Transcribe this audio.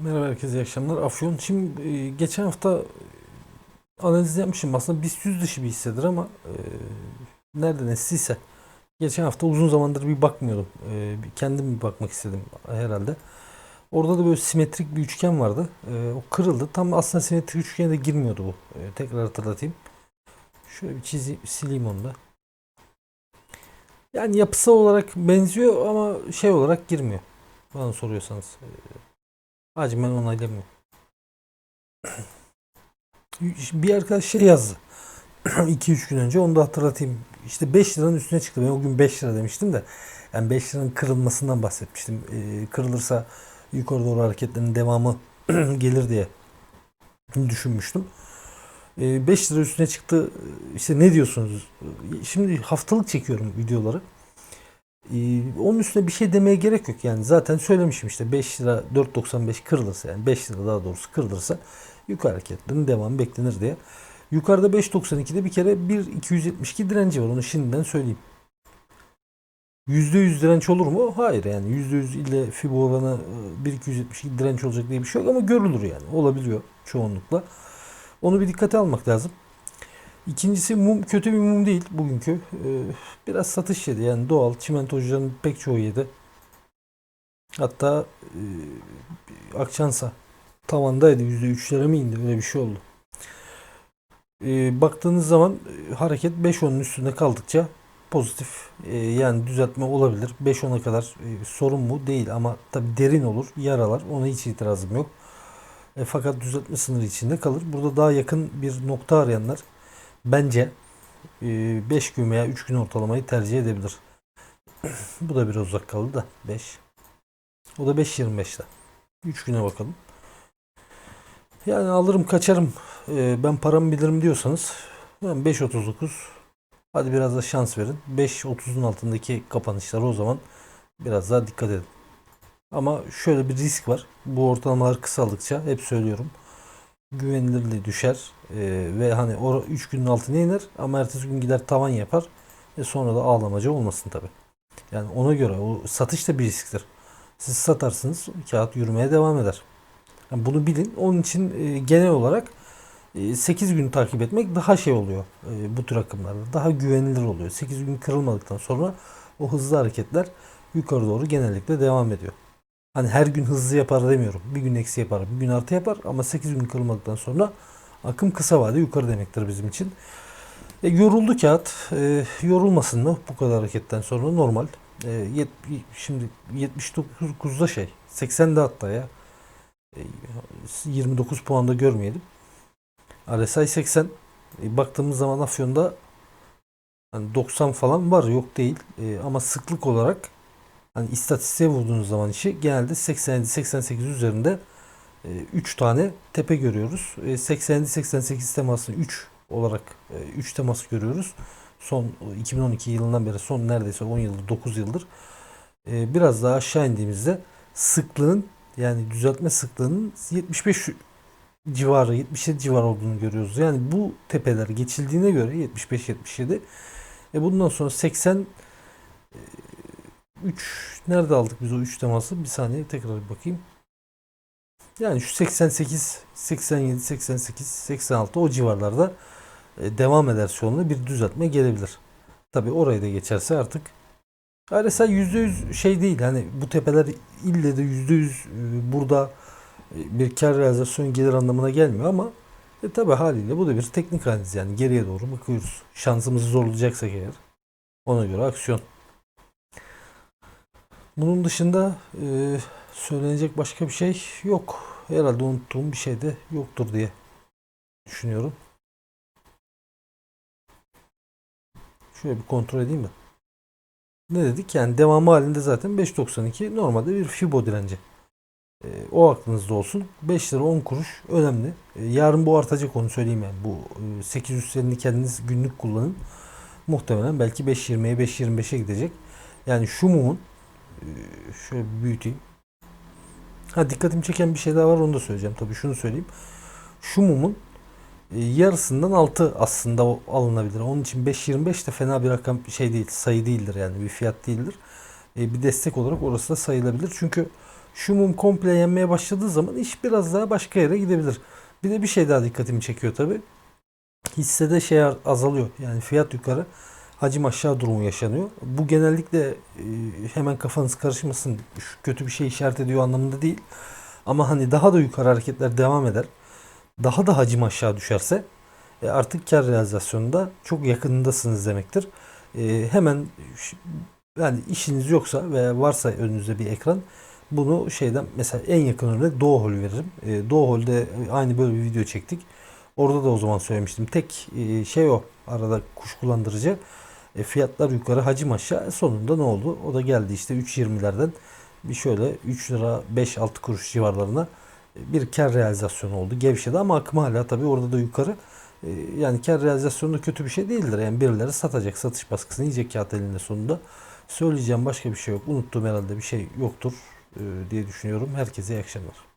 Merhaba herkese iyi akşamlar. Afyon. Şimdi e, geçen hafta analiz yapmışım. Aslında BIST 100 dışı bir hissedir ama e, nerede nesiyse. Geçen hafta uzun zamandır bir bakmıyordum. E, kendim bir bakmak istedim herhalde. Orada da böyle simetrik bir üçgen vardı. E, o kırıldı. Tam aslında simetrik üçgene de girmiyordu bu. E, tekrar hatırlatayım. Şöyle bir çizeyim, sileyim onu da. Yani yapısal olarak benziyor ama şey olarak girmiyor. Bana soruyorsanız. E, Hacı ben onaylamıyorum. Bir arkadaş şey yazdı. 2-3 gün önce onu da hatırlatayım. İşte 5 liranın üstüne çıktı. Ben o gün 5 lira demiştim de. Yani 5 liranın kırılmasından bahsetmiştim. Ee, kırılırsa yukarı doğru hareketlerin devamı gelir diye düşünmüştüm. Ee, 5 lira üstüne çıktı. İşte ne diyorsunuz? Şimdi haftalık çekiyorum videoları. Ee, onun üstüne bir şey demeye gerek yok. Yani zaten söylemişim işte 5 lira 4.95 kırılırsa yani 5 lira daha doğrusu kırılırsa yukarı hareketlerin devamı beklenir diye. Yukarıda 5.92'de bir kere 1.272 direnci var. Onu şimdiden söyleyeyim. %100 direnç olur mu? Hayır yani %100 ile Fibo oranı e, 1.272 direnç olacak diye bir şey yok ama görülür yani. Olabiliyor çoğunlukla. Onu bir dikkate almak lazım. İkincisi mum kötü bir mum değil bugünkü. Ee, biraz satış yedi yani doğal çimentocuların pek çoğu yedi. Hatta e, Akçansa tavandaydı %3'lere mi indi öyle bir şey oldu. Ee, baktığınız zaman e, hareket 5-10'un üstünde kaldıkça pozitif e, yani düzeltme olabilir. 5-10'a kadar e, sorun mu değil ama tabi derin olur yaralar ona hiç itirazım yok. E, fakat düzeltme sınırı içinde kalır. Burada daha yakın bir nokta arayanlar bence 5 gün veya 3 gün ortalamayı tercih edebilir. Bu da biraz uzak kaldı da 5. O da 5.25'te. 3 güne bakalım. Yani alırım kaçarım e, ben paramı bilirim diyorsanız ben 5.39 hadi biraz da şans verin. 5.30'un altındaki kapanışlar o zaman biraz daha dikkat edin. Ama şöyle bir risk var. Bu ortalamalar kısaldıkça hep söylüyorum güvenilirliği düşer e, ve hani o 3 günün altına iner ama ertesi gün gider tavan yapar ve sonra da ağlamacı olmasın tabi. Yani ona göre o satış da bir risktir. Siz satarsınız kağıt yürümeye devam eder. Yani bunu bilin. Onun için e, genel olarak e, 8 gün takip etmek daha şey oluyor e, bu tür akımlarda. Daha güvenilir oluyor. 8 gün kırılmadıktan sonra o hızlı hareketler yukarı doğru genellikle devam ediyor. Hani her gün hızlı yapar demiyorum. Bir gün eksi yapar, bir gün artı yapar ama 8 gün kırılmadıktan sonra akım kısa vade yukarı demektir bizim için. E, yoruldu kağıt. E, yorulmasın mı bu kadar hareketten sonra normal. E, yet, şimdi 79'da şey 80'de hatta ya. E, 29 puanda görmeyelim. RSI 80. E, baktığımız zaman Afyon'da hani 90 falan var yok değil. E, ama sıklık olarak hani istatistiğe vurduğunuz zaman işi genelde 87-88 üzerinde 3 e, tane tepe görüyoruz. 87-88 e, temasını 3 olarak 3 e, temas görüyoruz. Son 2012 yılından beri son neredeyse 10 yıldır 9 yıldır. Biraz daha aşağı indiğimizde sıklığın yani düzeltme sıklığının 75 civarı 77 civar olduğunu görüyoruz. Yani bu tepeler geçildiğine göre 75-77 e bundan sonra 80 3 nerede aldık biz o 3 teması? Bir saniye tekrar bakayım. Yani şu 88, 87, 88, 86 o civarlarda e, devam ederse yoluna bir düzeltme gelebilir. Tabi orayı da geçerse artık RSI %100 şey değil. Hani bu tepeler ille de %100 e, burada e, bir kar realizasyon gelir anlamına gelmiyor ama e tabi haliyle bu da bir teknik analiz yani geriye doğru bakıyoruz. Şansımızı zorlayacaksak eğer ona göre aksiyon. Bunun dışında e, söylenecek başka bir şey yok. Herhalde unuttuğum bir şey de yoktur diye düşünüyorum. Şöyle bir kontrol edeyim mi? Ne dedik? Yani devamı halinde zaten 5.92 normalde bir Fibo direnci. E, o aklınızda olsun. 5 lira 10 kuruş önemli. E, yarın bu artacak onu söyleyeyim yani. Bu e, 800 senini kendiniz günlük kullanın. Muhtemelen belki 5.20'ye 5.25'e gidecek. Yani şu mumun şöyle büyüteyim. Ha dikkatimi çeken bir şey daha var onu da söyleyeceğim. Tabii şunu söyleyeyim. Şu mumun e, yarısından altı aslında alınabilir. Onun için 5.25 de fena bir rakam şey değil, sayı değildir yani bir fiyat değildir. E, bir destek olarak orası da sayılabilir. Çünkü Şu mum komple yenmeye başladığı zaman iş biraz daha başka yere gidebilir. Bir de bir şey daha dikkatimi çekiyor tabi. Hissede şey azalıyor. Yani fiyat yukarı, hacim aşağı durumu yaşanıyor. Bu genellikle e, hemen kafanız karışmasın. Kötü bir şey işaret ediyor anlamında değil. Ama hani daha da yukarı hareketler devam eder. Daha da hacim aşağı düşerse e, artık kar realizasyonunda çok yakınındasınız demektir. E, hemen yani işiniz yoksa veya varsa önünüzde bir ekran bunu şeyden mesela en yakın örnek Doğu Hol veririm. Doğu Hol'de aynı böyle bir video çektik. Orada da o zaman söylemiştim. Tek şey o arada kuşkulandırıcı. E, fiyatlar yukarı hacim aşağı. Sonunda ne oldu? O da geldi işte 3.20'lerden bir şöyle 3 lira 5-6 kuruş civarlarına e, bir kar realizasyonu oldu. Gevşedi ama akım hala tabii orada da yukarı. E, Yani kar realizasyonu da kötü bir şey değildir. Yani birileri satacak, satış baskısını yiyecek kağıt elinde sonunda. Söyleyeceğim başka bir şey yok. Unuttuğum herhalde bir şey yoktur e, diye düşünüyorum. Herkese iyi akşamlar.